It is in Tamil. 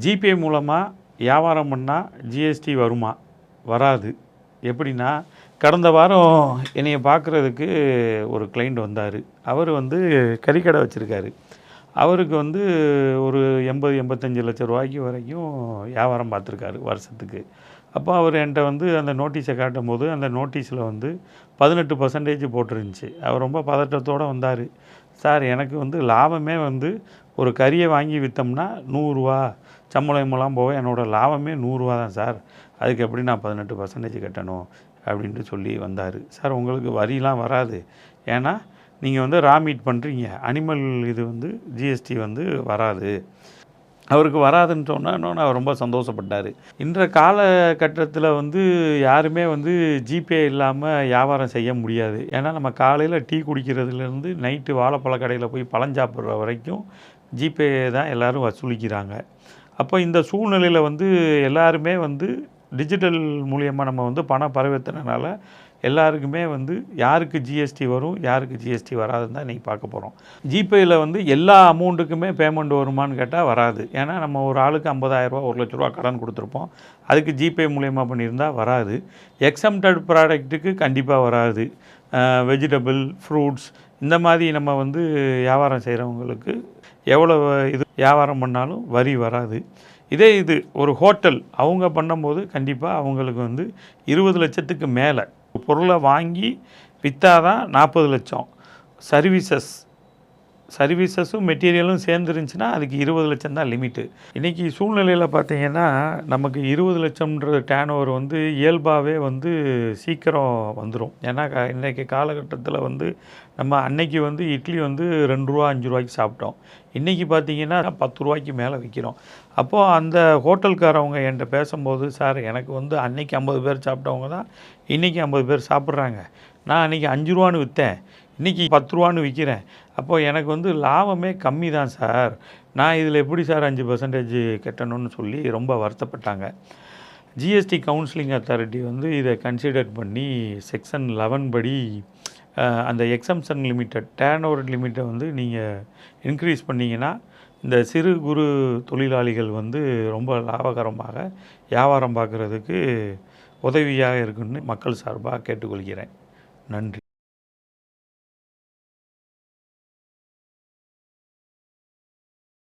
ஜிபே மூலமாக வியாபாரம் பண்ணால் ஜிஎஸ்டி வருமா? வராது. எப்படின்னா கடந்த வாரம் என்னைய பார்க்குறதுக்கு ஒரு கிளைண்ட் வந்தார். அவர் வந்து கறிக்கடை வச்சுருக்காரு. அவருக்கு வந்து ஒரு எண்பது எண்பத்தஞ்சு லட்ச ரூபாய்க்கு வரைக்கும் வியாபாரம் பார்த்துருக்காரு வருஷத்துக்கு. அப்போ அவர் என்கிட்ட வந்து அந்த நோட்டீஸை காட்டும் போது அந்த நோட்டீஸில் வந்து பதினெட்டு பர்சன்டேஜ் போட்டிருந்துச்சு. அவர் ரொம்ப பதட்டத்தோடு வந்தார். சார் எனக்கு வந்து லாபமே வந்து ஒரு கறியை வாங்கி விற்றோம்னா நூறுரூவா சம்பளமெல்லாம் போக என்னோடய லாபமே நூறுரூவா தான் சார். அதுக்கு எப்படி நான் பதினெட்டு பர்சன்டேஜ் கட்டணும் அப்படின்ட்டு சொல்லி வந்தார். சார் உங்களுக்கு வரிலாம் வராது. ஏன்னா நீங்கள் வந்து ரா மீட் பண்ணுறீங்க அனிமல் இது வந்து ஜிஎஸ்டி வந்து வராது. அவருக்கு வராதுன்னு சொன்னோன்னு அவர் ரொம்ப சந்தோஷப்பட்டார். இன்ற காலகட்டத்தில் வந்து யாருமே வந்து ஜிபே இல்லாமல் வியாபாரம் செய்ய முடியாது. ஏன்னா நம்ம காலையில் டீ குடிக்கிறதுலேருந்து நைட்டு வாழைப்பழ கடையில் போய் பழம் சாப்பிட்ற வரைக்கும் ஜிபே தான் எல்லோரும் வசூலிக்கிறாங்க. அப்போ இந்த சூழ்நிலையில் வந்து எல்லாருமே வந்து டிஜிட்டல் மூலியமாக நம்ம வந்து பண பரிவர்த்தனைனால எல்லாருக்குமே வந்து யாருக்கு ஜிஎஸ்டி வரும் யாருக்கு ஜிஎஸ்டி வராதுன்னு தான் இன்றைக்கி பார்க்க போகிறோம் ஜிபேயில் வந்து எல்லா அமௌண்ட்டுக்குமே பேமெண்ட் வருமானு கேட்டால் வராது. ஏன்னா நம்ம ஒரு ஆளுக்கு ஐம்பதாயிரரூபா ஒரு லட்ச ரூபா கடன் கொடுத்துருப்போம். அதுக்கு ஜிபே மூலியமாக பண்ணியிருந்தால் வராது. எக்ஸம்டட் ப்ராடக்ட்டுக்கு கண்டிப்பாக வராது. வெஜிடபிள் ஃப்ரூட்ஸ் இந்த மாதிரி நம்ம வந்து வியாபாரம் செய்கிறவங்களுக்கு எவ்வளோ இது வியாபாரம் பண்ணாலும் வரி வராது. இதே இது ஒரு ஹோட்டல் அவங்க பண்ணும்போது கண்டிப்பாக அவங்களுக்கு வந்து இருபது லட்சத்துக்கு மேலே. பொருளை வாங்கி விற்றா தான் நாற்பது லட்சம். சர்வீசஸ் சர்வீசஸும் மெட்டீரியலும் சேர்ந்துருந்துச்சுன்னா அதுக்கு இருபது லட்சம் தான் லிமிட்டு. இன்றைக்கி சூழ்நிலையில் பார்த்தீங்கன்னா நமக்கு இருபது லட்சம்ன்ற டேன் ஓவர் வந்து இயல்பாகவே வந்து சீக்கிரம் வந்துடும் ஏன்னா க- இன்றைக்கி காலகட்டத்தில் வந்து நம்ம அன்னைக்கு வந்து இட்லி வந்து ரெண்டு ரூபா அஞ்சு ரூபாய்க்கு சாப்பிட்டோம். இன்றைக்கி பார்த்தீங்கன்னா பத்து ரூபாய்க்கு மேலே விற்கிறோம் அப்போது அந்த ஹோட்டல்காரவங்க என்கிட்ட பேசும்போது சார் எனக்கு வந்து அன்னைக்கு ஐம்பது பேர் சாப்பிட்டவங்க தான் இன்றைக்கி ஐம்பது பேர் சாப்பிட்றாங்க. நான் அன்றைக்கி அஞ்சு ரூபான்னு விற்றேன் இன்றைக்கி பத்து ரூபான்னு விற்கிறேன் அப்போது எனக்கு வந்து லாபமே கம்மி தான் சார். நான் இதில் எப்படி சார் அஞ்சு பர்சன்டேஜ் கட்டணும்னு சொல்லி ரொம்ப வருத்தப்பட்டாங்க. ஜிஎஸ்டி கவுன்சிலிங் அத்தாரிட்டி வந்து இதை கன்சிடர் பண்ணி செக்ஷன் லெவன் படி அந்த எக்ஸம்ஷன் லிமிட்டட் டேர்ன் ஓவர் லிமிட்டை வந்து நீங்கள் இன்க்ரீஸ் பண்ணிங்கன்னா இந்த சிறு குறு தொழிலாளிகள் வந்து ரொம்ப லாபகரமாக வியாபாரம் பார்க்குறதுக்கு உதவியாக இருக்குன்னு மக்கள் சார்பாக கேட்டுக்கொள்கிறேன். நன்றி